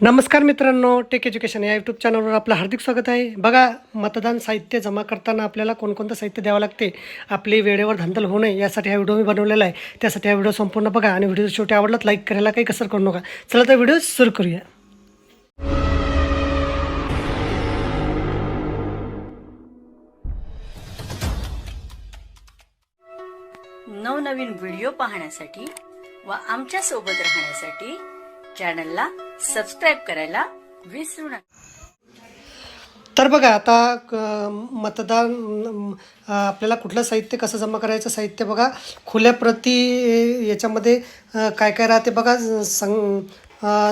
नमस्कार मित्रांनो take education या यूट्यूब चॅनलवर आपलं हार्दिक स्वागत आहे. बघा मतदान साहित्य जमा करताना आपल्याला कोणकोणतं साहित्य द्यावं लागते? आपली वेळेवर धांदल होऊ नये यासाठी हा व्हिडिओ मी बनवलेला आहे. त्यासाठी हा व्हिडिओ संपूर्ण बघा आणि व्हिडिओ शेवटी आवडलात लाईक करायला काही कसर करू नका. चला तर व्हिडिओ सुरू करूया. नवनवीन व्हिडिओ पाहण्यासाठी व आमच्यासोबत राहण्यासाठी चॅनलला सबस्क्राईब करायला विसरू नका. तर बघा आता मतदान आपल्याला कुठलं साहित्य कसं जमा करायचं साहित्य बघा. खुल्या प्रती याच्यामध्ये काय काय राहते बघा. संग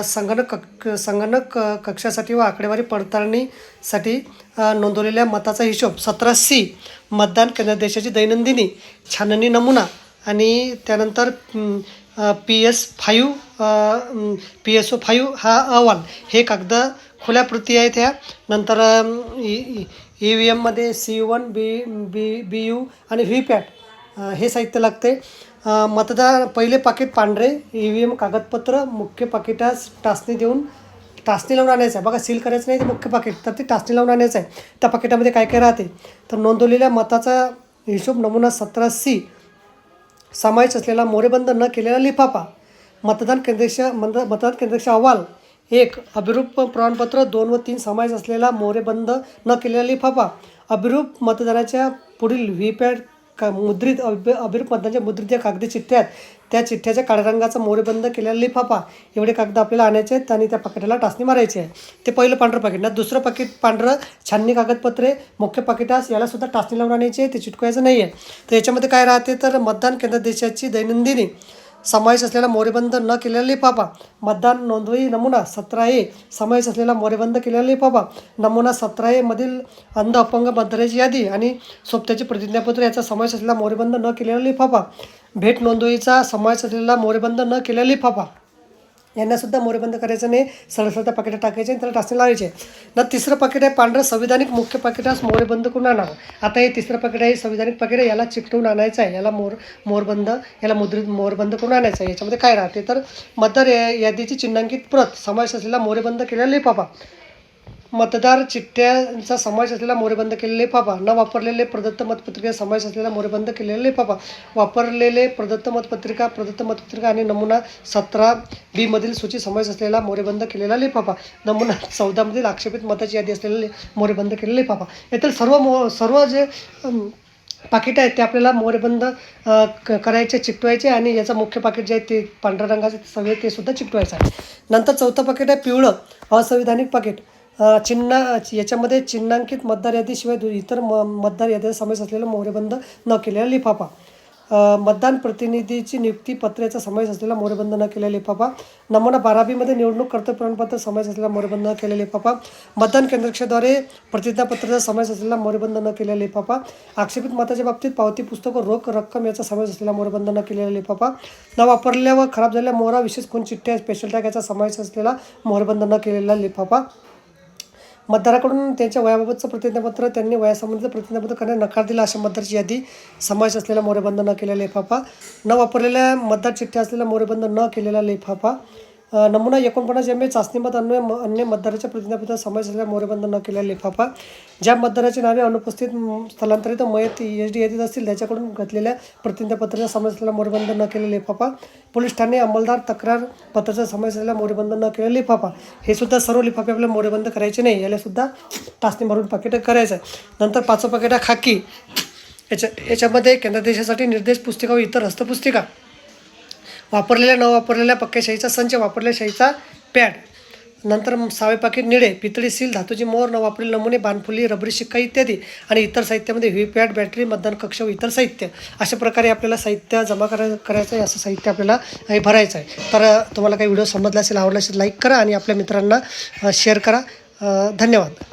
संगणक कक संगणक कक्षासाठी व आकडेवारी पडताळणीसाठी नोंदवलेल्या मताचा हिशोब. सतरा सी मतदान केंद्र देशाची दैनंदिनी छाननी नमुना. आणि त्यानंतर P S five P S O five हा अहवाल हे कागद खुल्या प्रती आहेत ह्या नंतर ई व्ही एममध्ये C one B B B U आणि व्ही पॅट हे साहित्य लागते. मतदार पहिले पाकिट पांढरे ई व्ही एम कागदपत्र मुख्य पाकिटास टाचणी देऊन टाचणी लावून आणायचं आहे. बघा सील करायचं नाही ते मुख्य पाकिट. तर ते टाचणी लावून आणायचं आहे. त्या पाकिटामध्ये काय काय राहते? तर नोंदवलेल्या मताचा हिशोब नमुना सतरा सी समावेश असलेला मोरेबंद न केलेला लिफाफा. मतदान केंद्राच्या मत मतदान केंद्राचा अहवाल. एक अभिरूप प्रमाणपत्र. दोन व तीन समावेश असलेला मोरेबंद न केलेला लिफाफा. अभिरूप मतदानाच्या पुढील व्ही पॅड का मुद्रित अभि अभिरूप मुद्रित ज्या कागदी चिठ्ठ्या आहेत त्या चिठ्ठ्याच्या काळ्या रंगाचा मोरेबंद केलेला लिफाफा एवढे कागद आपल्याला आणायचे आहेत आणि त्या पाकिटाला टाचणी मारायची आहे. ते पहिलं पांढरं पाकिट ना दुसरं पाकिट पांढरं छाननी कागदपत्रे मुख्य पाकिटास याला सुद्धा टाचणी लावून आणायची आहे. ते चिटकवायचं नाही आहे तर याच्यामध्ये काय राहते? तर मतदान केंद्र देशाची दैनंदिनी समावेश असलेला मोरेबंद न केलेला लिफाफा मतदान नोंदवी नमुना सतरा ए समावेश असलेला मोरेबंद केलेला लिफाफा नमुना सतरा ए मधील अंध अपंग मतदाराची यादी आणि सोबत्याचे प्रतिज्ञापत्र याचा समावेश असलेला मोरेबंद न केलेला लिफाफा भेट नोंदवीचा समावेश असलेला मोरेबंद न केलेला लिफाफा यांनासुद्धा मोरेबंद करायचं नाही. सरळ पाकिटं पाकिटात टाकायचे आणि त्याला टाचणी लावायचे. ना तिसरं पाकिट आहे पांढरं संविधानिक मुख्य पाकिटास मोरेबंद करून आणावं? आता हे तिसरं पाकिट आहे संविधानिक पाकिट आहे याला चिकटवून आणायचं आहे. याला मोर मोरबंद याला मुद्रित मोरबंद करून आणायचं आहे? याच्यामध्ये काय राहते? तर मतदार या- यादीची चिन्हांकित प्रत समावेश असलेला मोरेबंद केलेला लिफाफा मतदार चिठ्ठ्यांचा समावेश असलेला मोरेबंद केलेले लिफाफा न वापरलेले प्रदत्त मतपत्रिका समावेश असलेला मोरेबंद केलेले लिफाफा वापरलेले प्रदत्त मतपत्रिका प्रदत्त मतपत्रिका आणि नमुना सतरा बी मधील सूची समावेश असलेला मोरेबंद केलेला लिफाफा नमुना चौदामधील आक्षेपित मताची यादी असलेला लि- मोरेबंद केलेला लिफाफा येथील सर्व मो सर्व जे अम, पाकिट आहेत ते आपल्याला मोरेबंद क करायचे चिकटवायचे आणि याचं मुख्य पाकिट जे आहे ते पांढऱ्या रंगाचे सगळे ते सुद्धा चिकटवायचं आहे. नंतर चौथं पाकिट आहे पिवळं असंविधानिक पाकिट. चिन्हा याच्यामध्ये चिन्हांकित मतदार यादीशिवाय दु इतर म मतदार यादीचा समावेश असलेला मोरेबंद न केलेला लिफाफा मतदान प्रतिनिधीची नियुक्ती पत्र्याचा समावेश असलेला मोरेबंद न केलेला लिफाफा नमुना बारावीमध्ये निवडणूक कर्तव्य प्रमाणपत्र समावेश असलेला मोरेबंद न केलेला लिफाफा मतदान केंद्रक्षेद्वारे प्रतिज्ञापत्राचा समावेश असलेला मोरेबंद न केलेला लिफाफा आक्षेपित मताच्या बाबतीत पावती पुस्तक रोख रक्कम याचा समावेश असलेला मोरेबंद न केलेला लिफाफा न वापरलेल्या व खराब झालेल्या मोहरा विशेष कोण चिठ्ठ्या स्पेशल टॅग याचा समावेश असलेला मोरेबंद न केलेला लिफाफा मतदाराकडून त्यांच्या वयाबाबतचं प्रतिज्ञापत्र त्यांनी वयासंबंधीचं प्रतिज्ञापत्र करण्यास नकार दिला अशा मतदारची यादी समावेश असलेला मोरेबंद न केलेला लिफाफा न वापरलेल्या मतदार चिठ्ठ्या असलेला मोरेबंद न केलेला लिफाफा नमुना एकोणपन्नास एम ए चाचणीमत अन्वय अन्य मतदाराच्या प्रतिज्ञापत्रात समावेश असलेल्या मोरेबंद न केलेला लिफाफा ज्या मतदाराची नावे अनुपस्थित स्थलांतरित मयत एच डी यादीत असतील त्याच्याकडून घातलेल्या प्रतिज्ञापत्राचा समावेश असलेला मोरेबंद न केलेला लिफाफा पोलीस ठाणे अंमलदार तक्रार पत्राचा समावेश असलेला मोरेबंद न केलेला लिफाफा हे सुद्धा सर्व लिफाफे आपल्याला मोरेबंद करायचे नाही याला सुद्धा टाचणी पाकिटं करायचं आहे नंतर पाचवं पाकिटा खाकी. याच्या याच्यामध्ये केंद्र देशासाठी निर्देश पुस्तिका व इतर हस्तपुस्तिका. वापरलेल्या न वापरलेल्या पक्क्या शाईचा संच वापरलेल्या शाईचा पॅड. नंतर सावे पाकिट निळे पितळी सील धातूची मोर न वापरलेले नमुने बाणफुली रबरी शिक्का इत्यादी आणि इतर साहित्यामध्ये व्ही पॅड बॅटरी मतदान कक्ष व इतर साहित्य. अशा प्रकारे आपल्याला साहित्य जमा करा करायचं आहे असं साहित्य आपल्याला हे भरायचं आहे. तर तुम्हाला काही व्हिडिओ समजला असेल आवडला असेल लाईक करा आणि आपल्या मित्रांना शेअर करा. धन्यवाद.